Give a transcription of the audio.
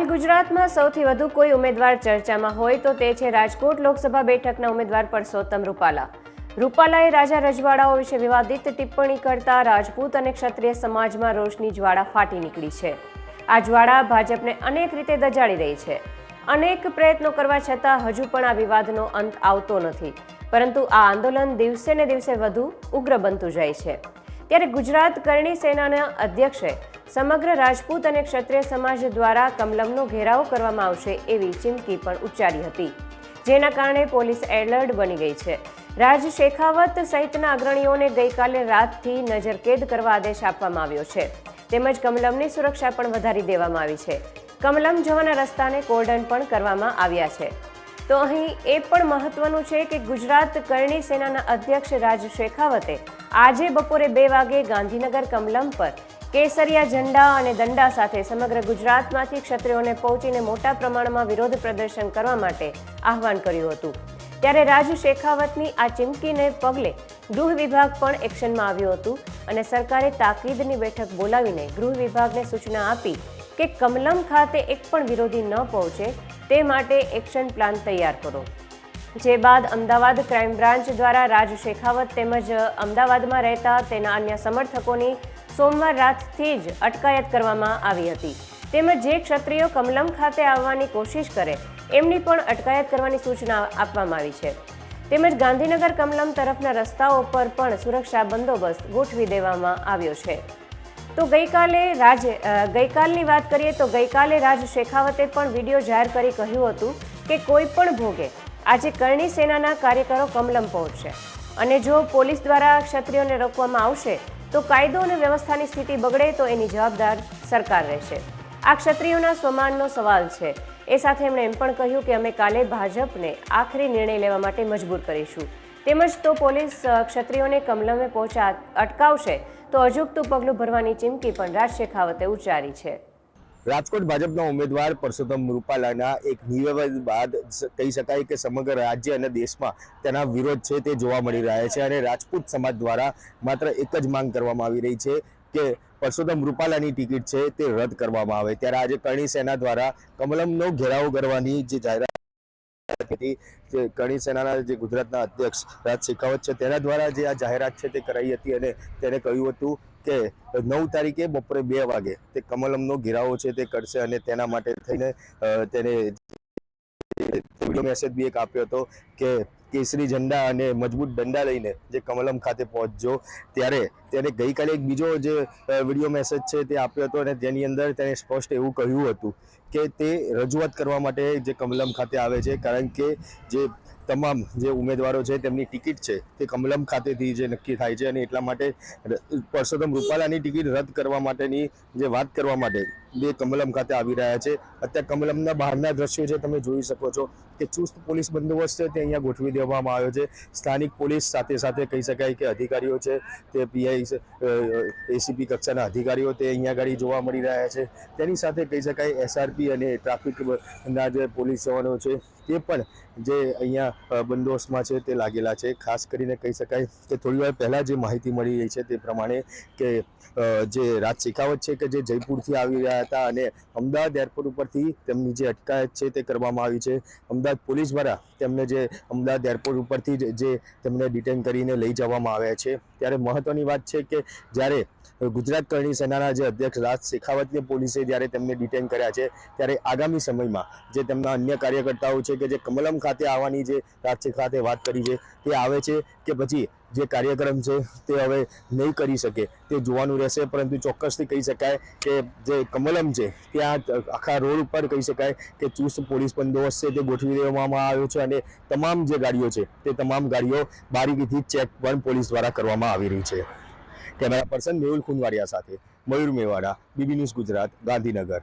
હાલ ગુજરાતમાં સૌથી વધુ કોઈ ઉમેદવાર ચર્ચામાં હોય તો તે છે રાજકોટ લોકસભા બેઠકના ઉમેદવાર પરસોત્તમ રૂપાલા. રૂપાલાએ રાજા રજવાડાઓ વિશે વિવાદિત ટિપ્પણી કરતા રાજપૂત અને ક્ષત્રિય સમાજમાં રોષની જ્વાળા ફાટી નીકળી છે. આ જ્વાળા ભાજપને અનેક રીતે દજાડી રહી છે. અનેક પ્રયત્નો કરવા છતાં હજુ પણ આ વિવાદનો અંત આવતો નથી. પરંતુ આ આંદોલન દિવસે ને દિવસે વધુ ઉગ્ર બનતું જાય છે. ત્યારે ગુજરાત કરણી સેનાના અધ્યક્ષે સમગ્ર રાજપૂત અને ક્ષત્રિય સમાજ દ્વારા કમલમનો ઘેરાવ કરવામાં આવશે એવી ચીમકી પણ ઉચ્ચારી હતી, જેના કારણે પોલીસ એલર્ટ બની ગઈ છે. રાજ શેખાવત સહિતના અગ્રણીઓને ગઈકાલે રાતથી નજરકેદ કરવા આદેશ આપવામાં આવ્યો છે. તેમજ કમલમની સુરક્ષા પણ વધારી દેવામાં આવી છે. કમલમ જવાના રસ્તાને કોર્ડન પણ કરવામાં આવ્યા છે. તો અહીં એ પણ મહત્વનું છે કે ગુજરાત કરણી સેનાના અધ્યક્ષ રાજ શેખાવતે આજે બપોરે બે વાગે ગાંધીનગર કમલમ પર કેસરિયા ઝંડા અને દંડા સાથે સમગ્ર ગુજરાતમાંથી ક્ષત્રિયોને પહોંચીને મોટા પ્રમાણમાં વિરોધ પ્રદર્શન કરવા માટે આહવાન કર્યું હતું. ત્યારે રાજ શેખાવતની આ ચીમકીને પગલે ગૃહ વિભાગ પણ એક્શનમાં આવ્યું હતું અને સરકારે તાકીદની બેઠક બોલાવીને ગૃહ વિભાગને સૂચના આપી કે કમલમ ખાતે એક પણ વિરોધી ન પહોંચે તે માટે એક્શન પ્લાન તૈયાર કરો. જે બાદ અમદાવાદ ક્રાઇમ બ્રાન્ચ દ્વારા રાજ શેખાવત તેમજ અમદાવાદમાં રહેતા તેના અન્ય સમર્થકોની સોમવાર રાતથી જ અટકાયત કરવામાં આવી હતી. તેમજ જે ક્ષત્રિયો કમલમ ખાતે આવવાની કોશિશ કરે, એમની પણ અટકાયત કરવાની સૂચના આપવામાં આવી છે. તેમજ ગાંધીનગર કમલમ તરફના રસ્તાઓ પર પણ સુરક્ષા બંદોબસ્ત ગોઠવી દેવામાં આવ્યો છે. તો ગઈકાલે રાજ ગઈકાલની વાત કરીએ તો ગઈકાલે રાજ શેખાવતે પણ વીડિયો જાહેર કરી કહ્યું હતું કે કોઈ પણ ભોગે આજે કરણી સેનાના કાર્યકરો કમલમ પહોંચશે. અને જો પોલીસ દ્વારા ક્ષત્રિયોને રોકવામાં આવશે, તો કાયદો અને વ્યવસ્થાની સ્થિતિ બગડે તો એની જવાબદાર સરકાર રહેશે. આ ક્ષત્રિયોના સ્વમાનનો સવાલ છે. એ સાથે એમણે એમ પણ કહ્યું કે અમે કાલે ભાજપને આખરી નિર્ણય લેવા માટે મજબૂર કરીશું. તેમજ તો પોલીસ ક્ષત્રિયોને કમલમે પહોંચા અટકાવશે તો અજુગતું પગલું ભરવાની ચીમકી પણ રાજ શેખાવતે ઉચ્ચારી છે. રાજકોટ ભાજપના ઉમેદવાર પરસોત્તમ રૂપાલાના એક નિવેદન બાદ કહી શકાય કે સમગ્ર રાજ્ય અને દેશમાં તેના વિરોધ છે તે જોવા મળી રહ્યા છે અને રાજપૂત સમાજ દ્વારા માત્ર એક જ માંગ કરવામાં આવી રહી છે કે પરસોત્તમ રૂપાલાની ટિકિટ છે તે રદ કરવામાં આવે. ત્યારે આજે કરણી સેના દ્વારા કમલમનો ઘેરાવ કરવાની જે જાહેરાત હતી જે કરણી સેનાના જે ગુજરાતના અધ્યક્ષ રાજ શેખાવત છે, તેના દ્વારા જે આ જાહેરાત છે તે કરાઈ હતી અને તેને કહ્યું હતું કે નવ તારીખે બપોરે બે વાગે તે કમલમનો ઘેરાવો છે તે કરશે અને તેના માટે થઈને તેને મેસેજ બી એક આપ્યો હતો કે કેસરી ઝંડા અને મજબૂત દંડા લઈને જે કમલમ ખાતે પહોંચજો ત્યારે તેને ગઈકાલે એક બીજો જે વીડિયો મેસેજ છે તે આપ્યો હતો અને તેની અંદર તેને સ્પષ્ટ એવું કહ્યું હતું કે તે રજૂઆત કરવા માટે જે કમલમ ખાતે આવે છે. કારણ કે જે તમામ જે ઉમેદવારો છે, તેમની ટિકિટ છે, તે કમલમ ખાતેથી જે નક્કી થાય છે અને એટલા માટે પરસોત્તમ રૂપાલાની ટિકિટ રદ કરવા માટેની જે વાત કરવા માટે બે કમલમ ખાતે આવી રહ્યા છે. અત્યારે કમલમના બહારના દ્રશ્યો છે, તમે જોઈ શકો છો કે ચુસ્ત પોલીસ બંદોબસ્ત છે, તે અહીંયા ગોઠવી દેવામાં આવ્યો છે. સ્થાનિક પોલીસ સાથે સાથે કહી શકાય કે અધિકારીઓ છે, તે પીઆઈ એસીપી કક્ષાના અધિકારીઓ તે અહીંયા આગળ જોવા મળી રહ્યા છે. તેની સાથે કહી શકાય, એસઆરપી અને ટ્રાફિકના જે પોલીસ જવાનો છે તે પણ જે અહીંયા બંદોબસ્તમાં છે તે લાગેલા છે. ખાસ કરીને કહી શકાય કે થોડી વાર પહેલાં જે માહિતી મળી રહી છે તે પ્રમાણે કે જે રાજ શેખાવત છે કે જે જયપુરથી આવી રહ્યા હતા અને અમદાવાદ એરપોર્ટ ઉપરથી તેમની જે અટકાયત છે તે કરવામાં આવી છે. અમદાવાદ પોલીસ દ્વારા તેમને જે અમદાવાદ એરપોર્ટ ઉપરથી જે તેમને ડિટેન કરીને લઈ જવામાં આવ્યા છે. ત્યારે મહત્ત્વની વાત છે કે, જ્યારે ગુજરાત કરણી સેનાના જે અધ્યક્ષ રાજ શેખાવતને પોલીસે જ્યારે તેમને ડિટેન કર્યા છે, ત્યારે આગામી સમયમાં જે તેમના અન્ય કાર્યકર્તાઓ છે કે જે કમલમ ખાતે આવવાની જે રાજ્ય ખાતે વાત કરી છે, તે આવે છે કે પછી જે કાર્યક્રમ છે તે હવે નહીં કરી શકે, તે જોવાનું રહેશે. પરંતુ ચોક્કસથી કહી શકાય કે જે કમલમ છે, ત્યાં આખા રોડ ઉપર કહી શકાય કે ચુસ્ત પોલીસ બંદોબસ્ત છે, તે ગોઠવી દેવામાં આવ્યો છે અને તમામ જે ગાડીઓ છે, તે તમામ ગાડીઓ બારીકીથી ચેક પણ પોલીસ દ્વારા કરવામાં આવી રહી છે. કેમેરા પર્સન મેહુલ ખુનવાડિયા સાથે મયુર મેવાડા, બીબી ન્યૂઝ ગુજરાત, ગાંધીનગર.